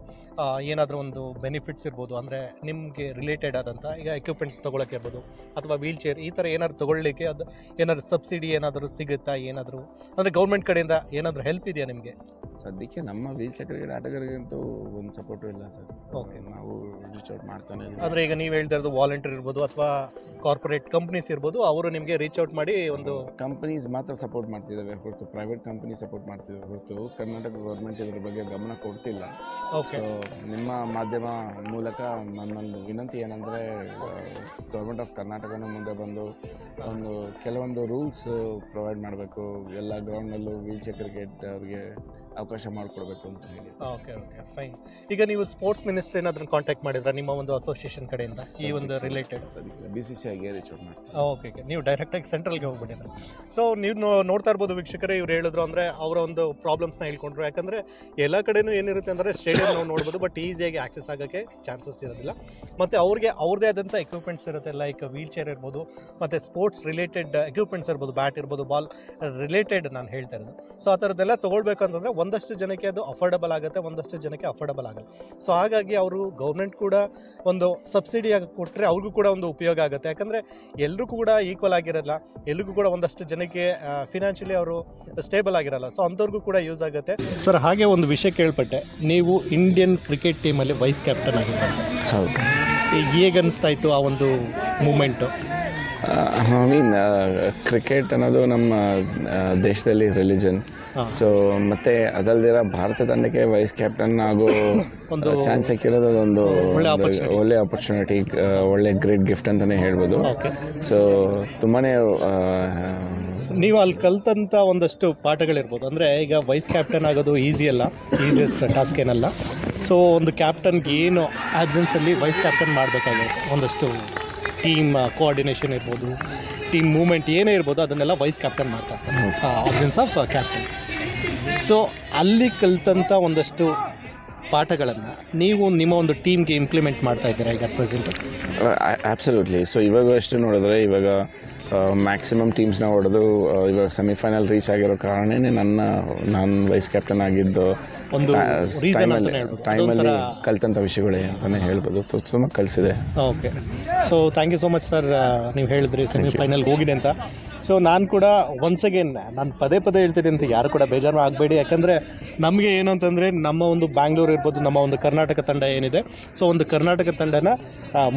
A: ಏನಾದರೂ ಒಂದು ಬೆನಿಫಿಟ್ಸ್ ಇರ್ಬೋದು, ಅಂದರೆ ನಿಮಗೆ ರಿಲೇಟೆಡ್ ಆದಂಥ ಈಗ ಎಕ್ವಿಪ್ಮೆಂಟ್ಸ್ ತೊಗೊಳಕ್ಕೆ ಇರ್ಬೋದು, ಅಥವಾ ವೀಲ್ ಚೇರ್ ಈ ಥರ ಏನಾದ್ರು ತೊಗೊಳ್ಳಿಕ್ಕೆ ಅದು ಏನಾದ್ರು ಸಬ್ಸಿಡಿ ಏನಾದರೂ ಸಿಗುತ್ತಾ, ಏನಾದರೂ? ಅಂದರೆ ಗೌರ್ಮೆಂಟ್ ಕಡೆಯಿಂದ ಏನಾದರೂ ಹೆಲ್ಪ್ ಇದೆಯಾ ನಿಮಗೆ?
B: ಸದ್ಯಕ್ಕೆ ನಮ್ಮ ಕ್ರಿಕೆಟ್ ಆಟಗಾರರಿಗಂತೂ ಒಂದು ಸಪೋರ್ಟು ಇಲ್ಲ ಸರ್.
A: ಓಕೆ
B: ನಾವು ರೀಚ್ ಔಟ್ ಮಾಡ್ತಾನೆ ಇದ್ದೀವಿ.
A: ಅಂದರೆ ಈಗ ನೀವು ಹೇಳ್ತಾ ಇರೋದು ವಾಲಂಟಿಯರ್ ಇರ್ಬೋದು ಅಥವಾ ಕಾರ್ಪೊರೇಟ್ ಕಂಪ್ನೀಸ್ ಇರ್ಬೋದು ಅವರು ನಿಮಗೆ ರೀಚ್ ಔಟ್ ಮಾಡಿ ಒಂದು
B: ಕಂಪನೀಸ್ ಮಾತ್ರ ಸಪೋರ್ಟ್ ಮಾಡ್ತಿದ್ದಾವೆ ಹೊರತು ಪ್ರೈವೇಟ್ ಕಂಪನಿ ಸಪೋರ್ಟ್ ಮಾಡ್ತಿದ್ದಾವೆ ಹೊರತು ಕರ್ನಾಟಕ ಗೌರ್ಮೆಂಟ್ ಇದ್ರ ಬಗ್ಗೆ ಗಮನ ಕೊಡ್ತಿಲ್ಲ.
A: ಓಕೆ
B: ಸೊ ನಿಮ್ಮ ಮಾಧ್ಯಮ ಮೂಲಕ ನನ್ನೊಂದು ವಿನಂತಿ ಏನಂದರೆ ಗೌರ್ಮೆಂಟ್ ಆಫ್ ಕರ್ನಾಟಕನೂ ಮುಂದೆ ಬಂದು ಒಂದು ಕೆಲವೊಂದು ರೂಲ್ಸ್ ಪ್ರೊವೈಡ್ ಮಾಡಬೇಕು. ಎಲ್ಲ ಗ್ರೌಂಡ್ನಲ್ಲೂ ವೀಲ್ ಚೇರ್ ಕ್ರಿಕೆಟ್ ಅವ್ರಿಗೆ ಅವಕಾಶ ಮಾಡಿಕೊಡ್ಬೇಕು ಅಂತ ಹೇಳಿ.
A: ಓಕೆ ಓಕೆ ಫೈನ್ ಈಗ ನೀವು ಸ್ಪೋರ್ಟ್ಸ್ ಮಿನಿಸ್ಟರ್ ಏನಾದರೂ ಕಾಂಟ್ಯಾಕ್ಟ್ ಮಾಡಿದ್ರಾ? ನಿಮ್ಮ ಒಂದು ಅಸೋಸಿಯೇಷನ್ ಕಡೆಯಿಂದ ಈ ಒಂದು ರಿಲೇಟೆಡ್
B: ಬಿ ಸಿ ಸಿ ಆಗಿ ರೀಚ್ ಔಟ್ ಮಾಡ್ತೀವಿ
A: ಓಕೆ ಓಕೆ ನೀವು ಡೈರೆಕ್ಟಾಗಿ ಸೆಂಟ್ರಲ್ಗೆ ಹೋಗ್ಬಿಟ್ಟಿದ್ರೆ. ಸೊ ನೀವು ನೋಡ್ತಾ ಇರ್ಬೋದು ವೀಕ್ಷಕರೇ ಇವ್ರು ಹೇಳಿದ್ರು ಅಂದರೆ ಅವರ ಒಂದು ಪ್ರಾಬ್ಲಮ್ಸ್ನ ಹೇಳ್ಕೊಂಡ್ರು. ಯಾಕಂದರೆ ಎಲ್ಲ ಕಡೆಯೂ ಏನಿರುತ್ತೆ ಅಂದರೆ ಸ್ಟೇಡಿಯಂ ನಾವು ನೋಡ್ಬೋದು ಬಟ್ ಈಸಿಯಾಗಿ ಆಕ್ಸೆಸ್ ಆಗೋಕ್ಕೆ ಚಾನ್ಸಸ್ ಇರೋದಿಲ್ಲ. ಮತ್ತು ಅವ್ರಿಗೆ ಅವ್ರದೇ ಆದಂಥ ಎಕ್ವಿಪ್ಮೆಂಟ್ಸ್ ಇರುತ್ತೆ ಲೈಕ್ ವೀಲ್ ಚೇರ್ ಇರ್ಬೋದು ಮತ್ತು ಸ್ಪೋರ್ಟ್ಸ್ ರಿಲೇಟೆಡ್ ಎಕ್ವಿಪ್ಮೆಂಟ್ಸ್ ಇರ್ಬೋದು ಬ್ಯಾಟ್ ಇರ್ಬೋದು ಬಾಲ್ ರಿಲೇಟೆಡ್ ನಾನು ಹೇಳ್ತಾ ಇರೋದು. ಸೊ ಆ ಥರದ್ದೆಲ್ಲ ತೊಗೊಳ್ಬೇಕು ಅಂತಂದರೆ ಒಂದಷ್ಟು ಜನಕ್ಕೆ ಅದು ಅಫೋರ್ಡಬಲ್ ಆಗುತ್ತೆ ಒಂದಷ್ಟು ಜನಕ್ಕೆ ಅಫೋರ್ಡಬಲ್ ಆಗಲ್ಲ. ಸೊ ಹಾಗಾಗಿ ಅವರು ಗೌರ್ಮೆಂಟ್ ಕೂಡ ಒಂದು ಸಬ್ಸಿಡಿಯಾಗಿ ಕೊಟ್ಟರೆ ಅವ್ರಿಗೂ ಕೂಡ ಒಂದು ಉಪಯೋಗ ಆಗುತ್ತೆ. ಯಾಕಂದರೆ ಎಲ್ಲರೂ ಕೂಡ ಈಕ್ವಲ್ ಆಗಿರಲ್ಲ ಎಲ್ರಿಗೂ ಕೂಡ ಒಂದಷ್ಟು ಜನಕ್ಕೆ ಫಿನಾನ್ಷಿಯಲಿ ಅವರು ಸ್ಟೇಬಲ್ ಆಗಿರಲ್ಲ. ಸೊ ಅಂಥವ್ರಿಗೂ ಕೂಡ ಯೂಸ್ ಆಗುತ್ತೆ. ಸರ್ ಹಾಗೆ ಒಂದು ವಿಷಯ ಕೇಳ್ಪಟ್ಟೆ. ನೀವು ಇಂಡಿಯನ್ ಕ್ರಿಕೆಟ್ ಟೀಮಲ್ಲಿ ವೈಸ್ ಕ್ಯಾಪ್ಟನ್ ಆಗಿದ್ದಾರೆ
B: ಹೌದು.
A: ಈಗ ಹೇಗೆ ಅನಿಸ್ತಾ ಇತ್ತು ಆ ಒಂದು ಮೂಮೆಂಟು
B: ಐ ಮೀನ್ ಕ್ರಿಕೆಟ್ ಅನ್ನೋದು ನಮ್ಮ ದೇಶದಲ್ಲಿ ರಿಲಿಜನ್. ಸೊ ಮತ್ತೆ ಅದಲ್ದಿರ ಭಾರತ ತಂಡಕ್ಕೆ ವೈಸ್ ಕ್ಯಾಪ್ಟನ್ ಆಗೋ
A: ಒಂದು
B: ಚಾನ್ಸ್ ಸಿಕ್ಕಿರೋದು ಅದೊಂದು
A: ಒಳ್ಳೆ
B: ಆಪರ್ಚುನಿಟಿ ಒಳ್ಳೆ ಗ್ರೇಟ್ ಗಿಫ್ಟ್ ಅಂತಲೇ ಹೇಳ್ಬೋದು. ಸೊ ತುಂಬಾ
A: ನೀವು ಅಲ್ಲಿ ಕಲ್ತಂತ ಒಂದಷ್ಟು ಪಾಠಗಳಿರ್ಬೋದು. ಅಂದರೆ ಈಗ ವೈಸ್ ಕ್ಯಾಪ್ಟನ್ ಆಗೋದು ಈಸಿ ಅಲ್ಲ ಈಸಿಯೆಸ್ಟ್ ಟಾಸ್ಕ್ ಏನಲ್ಲ. ಸೊ ಒಂದು ಕ್ಯಾಪ್ಟನ್ಗೆ ಏನು ಆಬ್ಸೆನ್ಸಲ್ಲಿ ವೈಸ್ ಕ್ಯಾಪ್ಟನ್ ಮಾಡಬೇಕಾಗಿರುತ್ತೆ ಒಂದಷ್ಟು. ಟೀಮ್ ಕೋಆರ್ಡಿನೇಷನ್ ಇರ್ಬೋದು ಟೀಮ್ ಮೂಮೆಂಟ್ ಏನೇ ಇರ್ಬೋದು ಅದನ್ನೆಲ್ಲ ವೈಸ್ ಕ್ಯಾಪ್ಟನ್ ಮಾಡ್ತಾ ಇರ್ತಾರೆ. ಆಬ್ಸೆನ್ಸ್ ಆಫ್ ಕ್ಯಾಪ್ಟನ್ ಸೊ ಅಲ್ಲಿ ಕಲಿತಂಥ ಒಂದಷ್ಟು ಪಾಠಗಳನ್ನು ನೀವು ನಿಮ್ಮ ಒಂದು ಟೀಮ್ಗೆ ಇಂಪ್ಲಿಮೆಂಟ್ ಮಾಡ್ತಾ ಇದ್ದೀರಾ ಈಗ ಪ್ರೆಸೆಂಟ್
B: ಆಬ್ಸಲ್ಯೂಟ್ಲಿ ಸೊ ಇವಾಗ ಅಷ್ಟು ನೋಡಿದ್ರೆ ಇವಾಗ ಮ್ಯಾಕ್ಸಿಮಮ್ ಟೀಮ್ಸ್ನ ಹೊಡೆದು ಆ, ಇವಾಗ ಸೆಮಿಫೈನಲ್ ರೀಚ್ ಆಗಿರೋ ಕಾರಣನೇ ನನ್ನ ನಾನು ವೈಸ್ ಕ್ಯಾಪ್ಟನ್ ಆಗಿದ್ದು
A: ಒಂದು
B: ಟೈಮಲ್ಲಿ
A: ಅದೊಂಥರ
B: ಕಲ್ತಂಥ ವಿಷಯಗಳೇ ಅಂತಲೇ ಹೇಳ್ಬೋದು. ತುಂಬ ತುಂಬ ಕಲಿಸಿದೆ
A: okay so thank you so much sir ನೀವು ಹೇಳಿದ್ರಿ ಸೆಮಿಫೈನಲ್ಗೆ ಹೋಗಿದೆ ಅಂತ. ಸೊ ನಾನು ಕೂಡ ಒನ್ಸ್ ಅಗೇನ್ ನಾನು ಪದೇ ಪದೇ ಹೇಳ್ತೀನಿ ಅಂತ ಯಾರು ಕೂಡ ಬೇಜಾರು ಆಗಬೇಡಿ. ಯಾಕಂದರೆ ನಮಗೆ ಏನು ಅಂತಂದರೆ ನಮ್ಮ ಒಂದು ಬ್ಯಾಂಗ್ಳೂರು ಇರ್ಬೋದು ನಮ್ಮ ಒಂದು ಕರ್ನಾಟಕ ತಂಡ ಏನಿದೆ. ಸೊ ಒಂದು ಕರ್ನಾಟಕ ತಂಡನ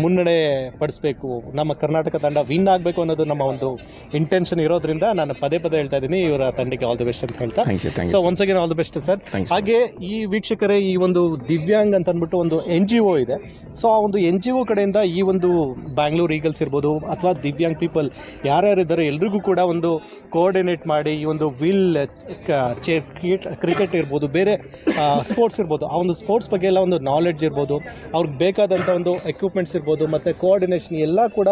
A: ಮುನ್ನಡೆ ಪಡಿಸ್ಬೇಕು. ನಮ್ಮ ಕರ್ನಾಟಕ ತಂಡ ವಿನ್ ಆಗಬೇಕು ಅನ್ನೋದು ನಮ್ಮ ಒಂದು ಇಂಟೆನ್ಷನ್ ಇರೋದ್ರಿಂದ ನಾನು ಪದೇ ಪದೇ ಹೇಳ್ತಾ ಇದ್ದೀನಿ ಇವರ ತಂಡಕ್ಕೆ ಆಲ್ ದಿ ಬೆಸ್ಟ್ ಅಂತ ಹೇಳ್ತಾ.
B: Thank you thank
A: so
B: you
A: once again all the best sir ಹಾಗೆ ಈ ವೀಕ್ಷಕರೇ ಈ ಒಂದು ದಿವ್ಯಾಂಗ್ ಅಂತ ಅಂದ್ಬಿಟ್ಟು ಒಂದು ಎನ್ ಜಿ ಒ ಇದೆ. ಸೊ ಆ ಒಂದು ಎನ್ ಜಿ ಒ ಕಡೆಯಿಂದ ಈ ಒಂದು ಬ್ಯಾಂಗ್ಳೂರ್ ಈಗಲ್ಸ್ ಇರ್ಬೋದು ಅಥವಾ ದಿವ್ಯಾಂಗ್ ಪೀಪಲ್ ಯಾರ್ಯಾರಿದ್ದಾರೆ ಎಲ್ರಿಗೂ ಕೂಡ ಒಂದು ಕೋಆರ್ಡಿನೇಟ್ ಮಾಡಿ ಈ ಒಂದು ವಿಲ್ ಚೇ ಕ್ರಿಕೆಟ್ ಇರ್ಬೋದು ಬೇರೆ ಸ್ಪೋರ್ಟ್ಸ್ ಇರ್ಬೋದು ಆ ಒಂದು ಸ್ಪೋರ್ಟ್ಸ್ ಬಗ್ಗೆ ಎಲ್ಲ ಒಂದು ನಾಲೆಡ್ಜ್ ಇರ್ಬೋದು ಅವ್ರಿಗೆ ಬೇಕಾದಂಥ ಒಂದು ಎಕ್ವಿಪ್ಮೆಂಟ್ಸ್ ಇರ್ಬೋದು ಮತ್ತು ಕೋಆರ್ಡಿನೇಷನ್ ಎಲ್ಲ ಕೂಡ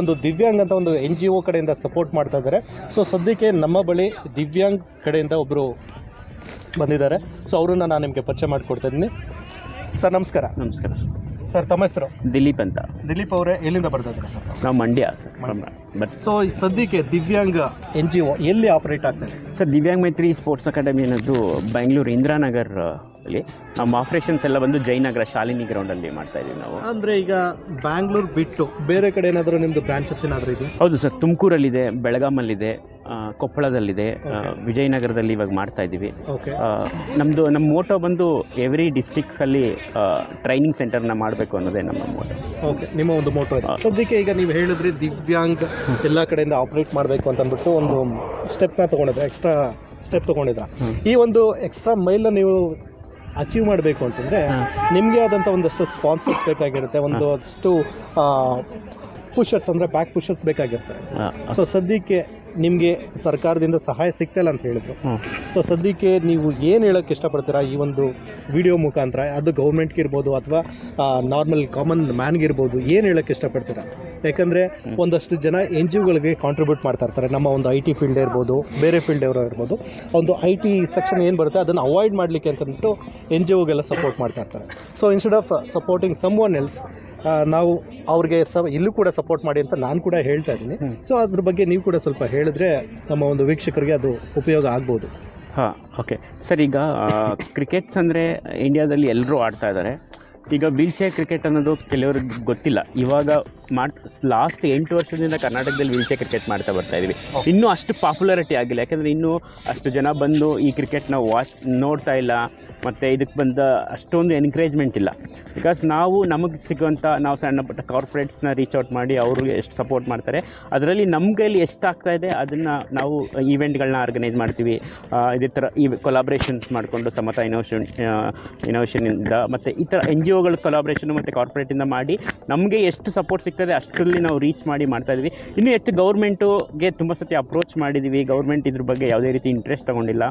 A: ಒಂದು ದಿವ್ಯಾಂಗ್ ಅಂತ ಒಂದು ಎನ್ ಜಿ ಒ ಕಡೆಯಿಂದ ಸಪೋರ್ಟ್ ಮಾಡ್ತಾ ಇದ್ದಾರೆ. ಸೊ ಸದ್ಯಕ್ಕೆ ನಮ್ಮ ಬಳಿ ದಿವ್ಯಾಂಗ್ ಕಡೆಯಿಂದ ಒಬ್ಬರು ಬಂದಿದ್ದಾರೆ. ಸೊ ಅವರನ್ನು ನಾನು ನಿಮಗೆ ಪರಿಚಯ ಮಾಡಿಕೊಡ್ತಾ ಇದ್ದೀನಿ. ಸರ್ ನಮಸ್ಕಾರ.
C: ನಮಸ್ಕಾರ ಸರ್.
A: ತಮ್ಮ ಹೆಸರು?
C: ದಿಲೀಪ್ ಅಂತ.
A: ದಿಲೀಪ್ ಅವರೇ ಎಲ್ಲಿಂದ ಬರ್ತಾ ಇದ್ದಾರೆ ಸರ್
C: ನಾವು ಮಂಡ್ಯ ಸರ್ ಬಟ್
A: ಸೊ ಈ ಸದ್ಯಕ್ಕೆ ದಿವ್ಯಾಂಗ ಎನ್ ಜಿ ಒ ಎಲ್ಲಿ ಆಪರೇಟ್ ಆಗ್ತದೆ
C: ಸರ್ ದಿವ್ಯಾಂಗ್ ಮೈತ್ರಿ ಸ್ಪೋರ್ಟ್ಸ್ ಅಕಾಡೆಮಿ ಅನ್ನೋದು ಬೆಂಗಳೂರು ಇಂದಿರಾನಗರ್ ಅಲ್ಲಿ. ನಮ್ಮ ಆಪರೇಷನ್ಸ್ ಎಲ್ಲ ಬಂದು ಜಯನಗರ ಶಾಲಿನಿ ಗ್ರೌಂಡಲ್ಲಿ ಮಾಡ್ತಾ ಇದ್ದೀವಿ ನಾವು.
A: ಅಂದರೆ ಈಗ ಬ್ಯಾಂಗ್ಳೂರು ಬಿಟ್ಟು ಬೇರೆ ಕಡೆ ಏನಾದರೂ ನಿಮ್ಮದು ಬ್ರಾಂಚಸ್ ಏನಾದರೂ ಇದೆಯಾ?
C: ಹೌದು ಸರ್ ತುಮಕೂರಲ್ಲಿದೆ ಬೆಳಗಾಮಲ್ಲಿದೆ ಕೊಪ್ಪಳದಲ್ಲಿದೆ ವಿಜಯನಗರದಲ್ಲಿ ಇವಾಗ ಮಾಡ್ತಾ ಇದ್ದೀವಿ.
A: ಓಕೆ
C: ನಮ್ಮದು ನಮ್ಮ ಮೋಟೋ ಬಂದು ಎವ್ರಿ ಡಿಸ್ಟಿಕ್ಸಲ್ಲಿ ಟ್ರೈನಿಂಗ್ ಸೆಂಟರ್ನ ಮಾಡಬೇಕು ಅನ್ನೋದೇ ನಮ್ಮ ಮೋಟೋ
A: ಓಕೆ ನಿಮ್ಮ ಒಂದು ಮೋಟೋ ಸದ್ಯಕ್ಕೆ ಈಗ ನೀವು ಹೇಳಿದ್ರಿ ದಿವ್ಯಾಂಗ್ ಎಲ್ಲ ಕಡೆಯಿಂದ ಆಪರೇಟ್ ಮಾಡಬೇಕು ಅಂತ ಅಂದ್ಬಿಟ್ಟು ಒಂದು ಸ್ಟೆಪ್ನ ತೊಗೊಂಡಿದ್ರೆ ಎಕ್ಸ್ಟ್ರಾ ಸ್ಟೆಪ್ ತೊಗೊಂಡಿದ್ರ. ಈ ಒಂದು ಎಕ್ಸ್ಟ್ರಾ ಮೈಲನ್ನು ನೀವು ಅಚೀವ್ ಮಾಡಬೇಕು ಅಂತಂದರೆ ನಿಮಗೆ ಆದಂಥ ಒಂದಷ್ಟು ಸ್ಪಾನ್ಸರ್ಸ್ ಬೇಕಾಗಿರುತ್ತೆ. ಒಂದು ಅಷ್ಟು ಪುಷರ್ಸ್ ಅಂದರೆ ಬ್ಯಾಕ್ ಪುಷರ್ಸ್ ಬೇಕಾಗಿರುತ್ತೆ. ಸೊ ಸದ್ಯಕ್ಕೆ ನಿಮಗೆ ಸರ್ಕಾರದಿಂದ ಸಹಾಯ ಸಿಗ್ತಾಯಿಲ್ಲ ಅಂತ ಹೇಳಿದ್ರು. ಸೊ ಸದ್ಯಕ್ಕೆ ನೀವು ಏನು ಹೇಳೋಕ್ಕೆ ಇಷ್ಟಪಡ್ತೀರಾ ಈ ಒಂದು ವಿಡಿಯೋ ಮುಖಾಂತರ? ಅದು ಗೌರ್ಮೆಂಟ್ಗೆ ಇರ್ಬೋದು ಅಥವಾ ನಾರ್ಮಲ್ ಕಾಮನ್ ಮ್ಯಾನ್ಗೆ ಇರ್ಬೋದು. ಏನು ಹೇಳೋಕ್ಕೆ ಇಷ್ಟಪಡ್ತೀರಾ? ಯಾಕಂದರೆ ಒಂದಷ್ಟು ಜನ ಎನ್ ಜಿ ಒಗಳಿಗೆ ಕಾಂಟ್ರಿಬ್ಯೂಟ್ ಮಾಡ್ತಾ ಇರ್ತಾರೆ. ನಮ್ಮ ಒಂದು ಐ ಟಿ ಫೀಲ್ಡ್ ಇರ್ಬೋದು ಬೇರೆ ಫೀಲ್ಡ್ ಅವರು ಇರ್ಬೋದು. ಒಂದು ಐ ಟಿ ಸೆಕ್ಷನ್ ಏನು ಬರುತ್ತೆ ಅದನ್ನು ಅವಾಯ್ಡ್ ಮಾಡಲಿಕ್ಕೆ ಅಂತಂದ್ಬಿಟ್ಟು ಎನ್ ಜಿ ಒಗೆಲ್ಲ ಸಪೋರ್ಟ್ ಮಾಡ್ತಾ ಇರ್ತಾರೆ. So instead of supporting someone else ನಾವು ಅವ್ರಿಗೆ ಸ ಇಲ್ಲೂ ಕೂಡ ಸಪೋರ್ಟ್ ಮಾಡಿ ಅಂತ ನಾನು ಕೂಡ ಹೇಳ್ತಾ ಇದ್ದೀನಿ. ಸೊ ಅದ್ರ ಬಗ್ಗೆ ನೀವು ಕೂಡ ಸ್ವಲ್ಪ ಹೇಳಿದ್ರೆ ನಮ್ಮ ಒಂದು ವೀಕ್ಷಕರಿಗೆ ಅದು ಉಪಯೋಗ ಆಗ್ಬೋದು.
C: ಹಾಂ ಓಕೆ ಸರ್ ಈಗ ಕ್ರಿಕೆಟ್ಸ್ ಅಂದರೆ ಇಂಡಿಯಾದಲ್ಲಿ ಎಲ್ಲರೂ ಆಡ್ತಾ ಇದ್ದಾರೆ ಈಗ ವೀಲ್ ಚೇರ್ ಕ್ರಿಕೆಟ್ ಅನ್ನೋದು ಕೆಲವ್ರಿಗೆ ಗೊತ್ತಿಲ್ಲ. ಇವಾಗ ಮಾಡ್ ಲಾಸ್ಟ್ ಎಂಟು ವರ್ಷದಿಂದ ಕರ್ನಾಟಕದಲ್ಲಿ ವೀಲ್ ಚೇರ್ ಕ್ರಿಕೆಟ್ ಮಾಡ್ತಾ ಬರ್ತಾ ಇದ್ದೀವಿ ಇನ್ನೂ ಅಷ್ಟು ಪಾಪ್ಯುಲಾರಿಟಿ ಆಗಿಲ್ಲ. ಯಾಕಂದರೆ ಇನ್ನೂ ಅಷ್ಟು ಜನ ಬಂದು ಈ ಕ್ರಿಕೆಟ್ನ ವಾಚ್ ನೋಡ್ತಾ ಇಲ್ಲ. ಮತ್ತು ಇದಕ್ಕೆ ಬಂದ ಅಷ್ಟೊಂದು ಎನ್ಕರೇಜ್ಮೆಂಟ್ ಇಲ್ಲ. ಬಿಕಾಸ್ ನಾವು ನಮಗೆ ಸಿಗುವಂಥ ನಾವು ಸಣ್ಣ ಪುಟ್ಟ ಕಾರ್ಪೊರೇಟ್ಸ್ನ ರೀಚ್ ಔಟ್ ಮಾಡಿ ಅವರು ಎಷ್ಟು ಸಪೋರ್ಟ್ ಮಾಡ್ತಾರೆ. ಅದರಲ್ಲಿ ನಮ್ಮ ಕೈಲಿ ಎಷ್ಟಾಗ್ತಾ ಇದೆ ಅದನ್ನು ನಾವು ಈವೆಂಟ್ಗಳನ್ನ ಆರ್ಗನೈಸ್ ಮಾಡ್ತೀವಿ. ಇದೇ ಥರ ಈ ಕೊಲಾಬ್ರೇಷನ್ಸ್ ಮಾಡಿಕೊಂಡು ಸಮತ ಇನೋವೇಷನ್ ಇನೋವೇಷನಿಂದ ಮತ್ತು ಈ ಥರ ಎನ್ ಜಿ ಒಗಳ ಕೊಲಾಬ್ರೇಷನ್ ಮತ್ತು ಕಾರ್ಪೊರೇಟಿಂದ ಮಾಡಿ ನಮಗೆ ಎಷ್ಟು ಸಪೋರ್ಟ್ ಸಿಗ್ತದೆ ಅಷ್ಟರಲ್ಲಿ ನಾವು ರೀಚ್ ಮಾಡಿ ಮಾಡ್ತಾ ಇದ್ವಿ. ಇನ್ನೂ ಹೆಚ್ಚು ಗೌರ್ಮೆಂಟುಗೆ ತುಂಬ ಸತಿ ಅಪ್ರೋಚ್ ಮಾಡಿದ್ದೀವಿ ಗೌರ್ಮೆಂಟ್ ಇದ್ರ ಬಗ್ಗೆ ಯಾವುದೇ ರೀತಿ ಇಂಟ್ರೆಸ್ಟ್ ತಗೊಂಡಿಲ್ಲ.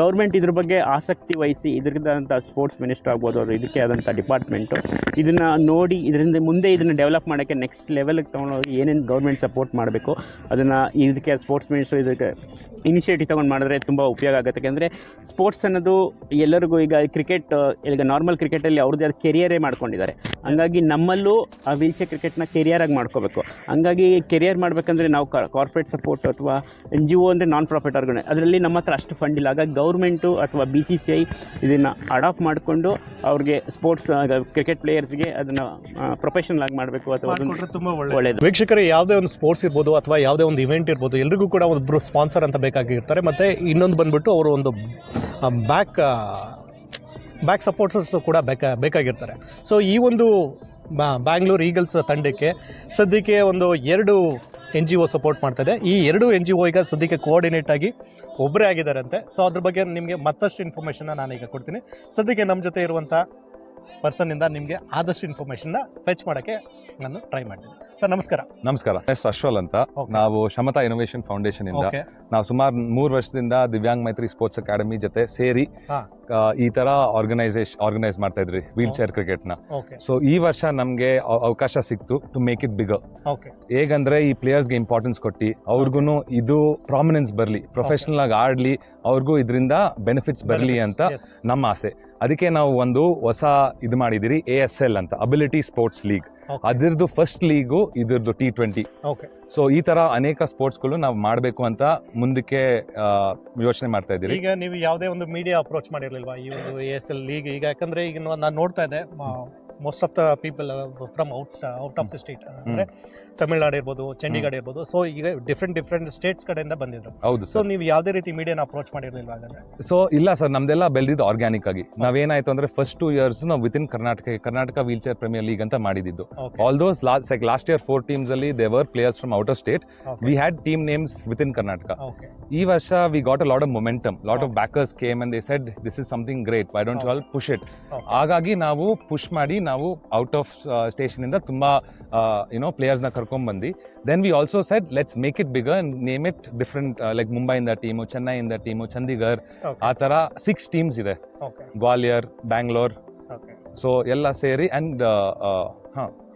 C: ಗೌರ್ಮೆಂಟ್ ಇದ್ರ ಬಗ್ಗೆ ಆಸಕ್ತಿ ವಹಿಸಿ ಇದ್ರದಂಥ ಸ್ಪೋರ್ಟ್ಸ್ ಮಿನಿಸ್ಟರ್ ಆಗ್ಬೋದು ಅವರು ಇದಕ್ಕೆ ಆದಂಥ ಡಿಪಾರ್ಟ್ಮೆಂಟು ಇದನ್ನು ನೋಡಿ ಇದರಿಂದ ಮುಂದೆ ಇದನ್ನು ಡೆವಲಪ್ ಮಾಡೋಕ್ಕೆ ನೆಕ್ಸ್ಟ್ ಲೆವೆಲ್ಗೆ ತೊಗೊಂಡೋಗಿ ಏನೇನು ಗೌರ್ಮೆಂಟ್ ಸಪೋರ್ಟ್ ಮಾಡಬೇಕು ಅದನ್ನು ಇದಕ್ಕೆ ಸ್ಪೋರ್ಟ್ಸ್ ಮಿನಿಸ್ಟರ್ ಇದಕ್ಕೆ ಇನಿಷಿಯೇಟಿವ್ ತೊಗೊಂಡು ಮಾಡಿದ್ರೆ ತುಂಬ ಉಪಯೋಗ ಆಗುತ್ತೆ. ಯಾಕೆಂದರೆ ಸ್ಪೋರ್ಟ್ಸ್ ಅನ್ನೋದು ಎಲ್ಲರಿಗೂ ಈಗ ಕ್ರಿಕೆಟ್ ಈಗ ನಾರ್ಮಲ್ ಕ್ರಿಕೆಟಲ್ಲಿ ಅವ್ರದ್ದೇ ಆದ ಕೆರಿಯರೇ ಮಾಡ್ಕೊಂಡಿದ್ದಾರೆ. ಹಂಗಾಗಿ ನಮ್ಮಲ್ಲೂ ಆ ವೀಲ್ ಚೇರ್ ಕ್ರಿಕೆಟ್ನ ಕೆರಿಯರಾಗಿ ಮಾಡ್ಕೋಬೇಕು. ಹಂಗಾಗಿ ಕೆರಿಯರ್ ಮಾಡಬೇಕಂದ್ರೆ ನಾವು ಕಾರ್ಪೊರೇಟ್ ಸಪೋರ್ಟ್ ಅಥವಾ ಎನ್ ಜಿ ಒ ಅಂದರೆ ನಾನ್ ಪ್ರಾಫಿಟ್ ಆರ್ಗನೈ ಅದರಲ್ಲಿ ನಮ್ಮ ಹತ್ರ ಅಷ್ಟು ಫಂಡ್ ಇಲ್ಲ. ಹಾಗಾಗಿ ಗೌರ್ಮೆಂಟು ಅಥವಾ ಬಿ ಸಿ ಸಿ ಐ ಇದನ್ನು ಅಡಾಪ್ಟ್ ಮಾಡಿಕೊಂಡು ಅವ್ರಿಗೆ ಸ್ಪೋರ್ಟ್ಸ್ ಕ್ರಿಕೆಟ್ ಪ್ಲೇಯರ್ಸ್ಗೆ ಅದನ್ನು ಪ್ರೊಫೆಷನಲ್ ಆಗಿ ಮಾಡಬೇಕು ಅಥವಾ ಅದನ್ನು
A: ತುಂಬ
C: ಒಳ್ಳೆಯದು
A: ವೀಕ್ಷಕರು ಯಾವುದೇ ಒಂದು ಸ್ಪೋರ್ಟ್ಸ್ ಇರ್ಬೋದು ಅಥವಾ ಯಾವುದೇ ಒಂದು ಇವೆಂಟ್ ಇರ್ಬೋದು ಎಲ್ರಿಗೂ ಕೂಡ ಒಬ್ಬರು ಸ್ಪಾನ್ಸರ್ ಅಂತ ಬೇಕಾಗಿರ್ತಾರೆ. ಮತ್ತು ಇನ್ನೊಂದು ಬಂದ್ಬಿಟ್ಟು ಅವರು ಒಂದು ಬ್ಯಾಕ್ ಬ್ಯಾಕ್ ಸಪೋರ್ಟ್ಸಸ್ ಕೂಡ ಬೇಕಾ ಬೇಕಾಗಿರ್ತಾರೆ. ಸೊ ಈ ಒಂದು ಬ್ಯಾಂಗ್ಳೂರ್ ಈಗಲ್ಸ್ ತಂಡಕ್ಕೆ ಸದ್ಯಕ್ಕೆ ಒಂದು ಎರಡು ಎನ್ ಜಿ ಒ ಸಪೋರ್ಟ್ ಮಾಡ್ತಾಯಿದೆ ಈ ಎರಡು ಎನ್ ಜಿ ಒ ಈಗ ಸದ್ಯಕ್ಕೆ ಕೋಆರ್ಡಿನೇಟ್ ಆಗಿ ಒಬ್ಬರೇ ಆಗಿದ್ದಾರಂತೆ. ಸೊ ಅದ್ರ ಬಗ್ಗೆ ನಿಮಗೆ ಮತ್ತಷ್ಟು ಇನ್ಫಾರ್ಮೇಷನ್ನ ಈಗ ಕೊಡ್ತೀನಿ. ಸದ್ಯಕ್ಕೆ ನಮ್ಮ ಜೊತೆ ಇರುವಂಥ ಪರ್ಸನ್ನಿಂದ ನಿಮಗೆ ಆದಷ್ಟು ಇನ್ಫಾರ್ಮೇಷನ್ನ ಫೆಚ್ ಮಾಡೋಕ್ಕೆ ನಾನು ಟ್ರೈ ಮಾಡ್ತೀನಿ. ಸರ್ ನಮಸ್ಕಾರ.
D: ನಮಸ್ಕಾರ. ಎಸ್ ಅಶ್ವಲ್ ಅಂತ. ನಾವು ಶಮತಾ ಇನೋವೇಷನ್ ಫೌಂಡೇಶನ್ ಇಂದ ನಾವು ಸುಮಾರು ಮೂರು ವರ್ಷದಿಂದ ದಿವ್ಯಾಂಗ್ ಮೈತ್ರಿ ಸ್ಪೋರ್ಟ್ಸ್ ಅಕಾಡೆಮಿ ಜೊತೆ ಸೇರಿ ಈ ತರ ಆರ್ಗನೈಸೇಷನ್ ಆರ್ಗನೈಸ್ ಮಾಡ್ತಾ ಇದ್ರಿ ವೀಲ್ ಚೇರ್ ಕ್ರಿಕೆಟ್ನ.
A: ಓಕೆ
D: ಸೊ ಈ ವರ್ಷ ನಮ್ಗೆ ಅವ- ಅವಕಾಶ ಸಿಕ್ತು to make it bigger
A: okay
D: ಹೇಗಂದ್ರೆ ಈ ಪ್ಲೇಯರ್ಸ್ಗೆ ಇಂಪಾರ್ಟೆನ್ಸ್ ಕೊಟ್ಟು ಅವ್ರಿಗೂ ಇದು ಪ್ರಾಮಿನೆನ್ಸ್ ಬರಲಿ ಪ್ರೊಫೆಷನಲ್ ಆಗಿ ಆಡ್ಲಿ ಅವ್ರಿಗೂ ಇದರಿಂದ ಬೆನಿಫಿಟ್ಸ್ ಬರಲಿ ಅಂತ ನಮ್ಮ ಆಸೆ. ಅದಕ್ಕೆ ನಾವು ಒಂದು ಹೊಸ ಇದು ಮಾಡಿದಿರಿ ಎ ಎಸ್ ಎಲ್ ಅಂತ ಅಬಿಲಿಟಿ ಸ್ಪೋರ್ಟ್ಸ್ ಲೀಗ್ ಅದ್ರದ್ದು ಫಸ್ಟ್ ಲೀಗು ಇದ್ರದ್ದು ಟಿ ಟ್ವೆಂಟಿ
A: ಓಕೆ
D: ಸೊ ಈ ತರ ಅನೇಕ ಸ್ಪೋರ್ಟ್ಸ್ಗಳು ನಾವು ಮಾಡಬೇಕು ಅಂತ ಮುಂದಕ್ಕೆ ಯೋಚನೆ ಮಾಡ್ತಾ ಇದ್ದೀವಿ.
A: ಈಗ ನೀವು ಯಾವುದೇ ಒಂದು ಮೀಡಿಯಾ ಅಪ್ರೋಚ್ ಮಾಡಿರ್ಲಿಲ್ವಾ? ಈ ಒಂದು ಎ ಎಸ್ ಎಲ್ ಲೀಗ್, ಈಗ ಯಾಕಂದ್ರೆ ಈಗ ನಾನು ನೋಡ್ತಾ ಇದ್ದೆ most of the people from out out of the state ಅಂದರೆ ತಮಿಳ್ನಾಡು ಇರ್ಬೋದು ಚಂಡೀಗಢ ಇರ್ಬೋದು. ಸೊ ಈಗ ಡಿಫ್ರೆಂಟ್ ಡಿಫ್ರೆಂಟ್ ಸ್ಟೇಟ್ಸ್ ಕಡೆಯಿಂದ ಬಂದಿದ್ರು.
D: ಹೌದು
A: ಸೊ ನೀವು ಯಾವುದೇ ರೀತಿ ಮೀಡಿಯಾನ ಅಪ್ರೋಚ್ ಮಾಡಿರಲಿಲ್ಲ ಹಾಗಾದ್ರೆ?
D: ಸೊ ಇಲ್ಲ ಸರ್ ನಮ್ದೆಲ್ಲ ಬೆಳೆದಿದ್ದು ಆರ್ಗ್ಯಾನಿಕ್ ಆಗಿ. ನಾವೇನಾಯ್ತು ಅಂದ್ರೆ ಫಸ್ಟ್ ಟೂ ಇಯರ್ಸ್ ನಾವು with in Karnataka Karnataka wheel chair premier league ಅಂತ ಮಾಡಿದ್ದು all those last last year four teams ಅಲ್ಲಿ they were players from out of state we had team names with in Karnataka ಈ ವರ್ಷ we got a lot of momentum lot of. Backers came and they said this is something great why don't
A: you
D: all push it ಹಾಗಾಗಿ ನಾವು ಪುಷ್ ಮಾಡಿ ನಾವು ಔಟ್ ಆಫ್ ಸ್ಟೇಷನ್ ಇಂದ ತುಂಬಾ ಯುನೋ ಪ್ಲೇಯರ್ಸ್ನ ಕರ್ಕೊಂಡ್ಬಂದು then we also set let's make it bigger name it different like ಮುಂಬೈಯಿಂದ team ಚೆನ್ನೈಯಿಂದ ಟೀಮು ಚಂಡೀಗರ್ ಆ ಥರ ಸಿಕ್ಸ್ ಟೀಮ್ಸ್ ಇದೆ. ಗ್ವಾಲಿಯರ್ ಬ್ಯಾಂಗ್ಳೂರ್ ಸೊ ಎಲ್ಲ ಸೇರಿ ಅಂಡ್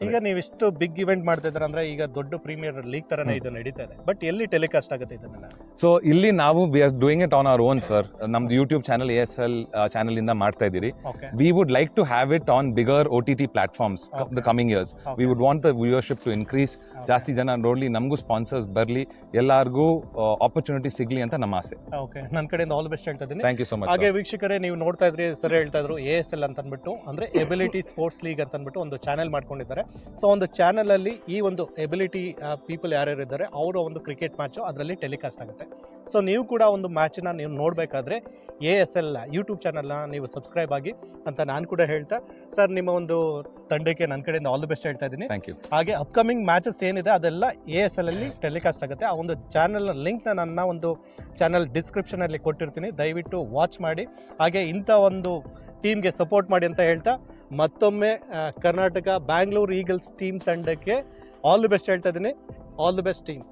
A: ಈಗ ನೀವು ಇಷ್ಟು ಬಿಗ್ ಇವೆಂಟ್ ಮಾಡ್ತಾ ಇದ್ದೀರಾ ಅಂದ್ರೆ ಈಗ ದೊಡ್ಡ ಪ್ರೀಮಿಯರ್ ಲೀಗ್ ತರನೇ. ಇದು ನಡೀತಾ ಇದೆ. ಬಟ್ ಎಲ್ಲಿ ಟೆಲಿಕಾಸ್ಟ್ ಆಗುತ್ತೆ ಇದನ್ನೆಲ್ಲ?
D: ಸೊ ಇಲ್ಲಿ ನಾವು we are doing it on our own sir ನಮ್ದು YouTube channel A S L channel ಇಂದ ಮಾಡ್ತಾ ಇದ್ದೀರಿ.
A: We
D: would like to have it on bigger O T T platforms
A: the
D: coming coming we would would the viewership to increase. ಜಾಸ್ತಿ ಜನ ನೋಡಲಿ ನಮಗೂ ಸ್ಪಾನ್ಸರ್ಸ್ ಬರಲಿ ಎಲ್ಲರಿಗೂ ಆಪರ್ಚುನಿಟಿ ಸಿಗ್ಲಿ ಅಂತ ನಮ್ಮ ಆಸೆ.
A: ಓಕೆ ನನ್ನ ಕಡೆಯಿಂದ ಆಲ್ ಬೆಸ್ಟ್ ಹೇಳ್ತಾ ಇದ್ದೀನಿ.
D: ಥ್ಯಾಂಕ್ ಯು ಸೊ ಮಚ್
A: ಹಾಗೆ ವೀಕ್ಷಕರೇ ನೀವು ನೋಡ್ತಾ ಇದ್ರಿ ಸರ್ ಹೇಳ್ತಾ ಇದ್ರು ಎ ಎಸ್ ಎಲ್ ಅಂತ ಅಂದ್ಬಿಟ್ಟು ಅಂದ್ರೆ ಎಬಿಲಿಟಿ ಸ್ಪೋರ್ಟ್ಸ್ ಲೀಗ್ ಅಂತ ಅಂದ್ಬಿಟ್ಟು ಒಂದು ಚಾನೆಲ್ ಮಾಡ್ಕೊಂಡಿದ್ದಾರೆ. ಸೊ ಒಂದು ಚಾನಲಲ್ಲಿ ಈ ಒಂದು ಎಬಿಲಿಟಿ ಪೀಪಲ್ ಯಾರ್ಯಾರು ಇದ್ದಾರೆ ಅವರ ಒಂದು ಕ್ರಿಕೆಟ್ ಮ್ಯಾಚು ಅದರಲ್ಲಿ ಟೆಲಿಕಾಸ್ಟ್ ಆಗುತ್ತೆ. ಸೊ ನೀವು ಕೂಡ ಒಂದು ಮ್ಯಾಚನ್ನ ನೀವು ನೋಡಬೇಕಾದ್ರೆ ಎ ಎಸ್ ಎಲ್ ಯೂಟ್ಯೂಬ್ ಚಾನಲ್ನ ನೀವು ಸಬ್ಸ್ಕ್ರೈಬ್ ಆಗಿ ಅಂತ ನಾನು ಕೂಡ ಹೇಳ್ತಾ ಸರ್ ನಿಮ್ಮ ಒಂದು ತಂಡಕ್ಕೆ ನನ್ನ ಕಡೆಯಿಂದ ಆಲ್ ದಿ ಬೆಸ್ಟ್ ಹೇಳ್ತಾ ಇದ್ದೀನಿ.
D: ಥ್ಯಾಂಕ್ ಯು
A: ಹಾಗೆ ಅಪ್ಕಮಿಂಗ್ ಮ್ಯಾಚಸ್ ಏನಿದೆ ಅದೆಲ್ಲ ಎ ಎಸ್ ಎಲ್ ಅಲ್ಲಿ ಟೆಲಿಕಾಸ್ಟ್ ಆಗುತ್ತೆ. ಆ ಒಂದು ಚಾನಲ್ನ ಲಿಂಕ್ನ ನನ್ನ ಒಂದು ಚಾನಲ್ ಡಿಸ್ಕ್ರಿಪ್ಷನಲ್ಲಿ ಕೊಟ್ಟಿರ್ತೀನಿ. ದಯವಿಟ್ಟು ವಾಚ್ ಮಾಡಿ. ಹಾಗೆ ಇಂಥ ಒಂದು ಟೀಮ್ಗೆ ಸಪೋರ್ಟ್ ಮಾಡಿ ಅಂತ ಹೇಳ್ತಾ ಮತ್ತೊಮ್ಮೆ ಕರ್ನಾಟಕ ಬ್ಯಾಂಗ್ಳೂರು ಈಗಲ್ಸ್ ಟೀಮ್ ತಂಡಕ್ಕೆ ಆಲ್ ದಿ ಬೆಸ್ಟ್ ಹೇಳ್ತಾ ಇದ್ದೀನಿ. All the best team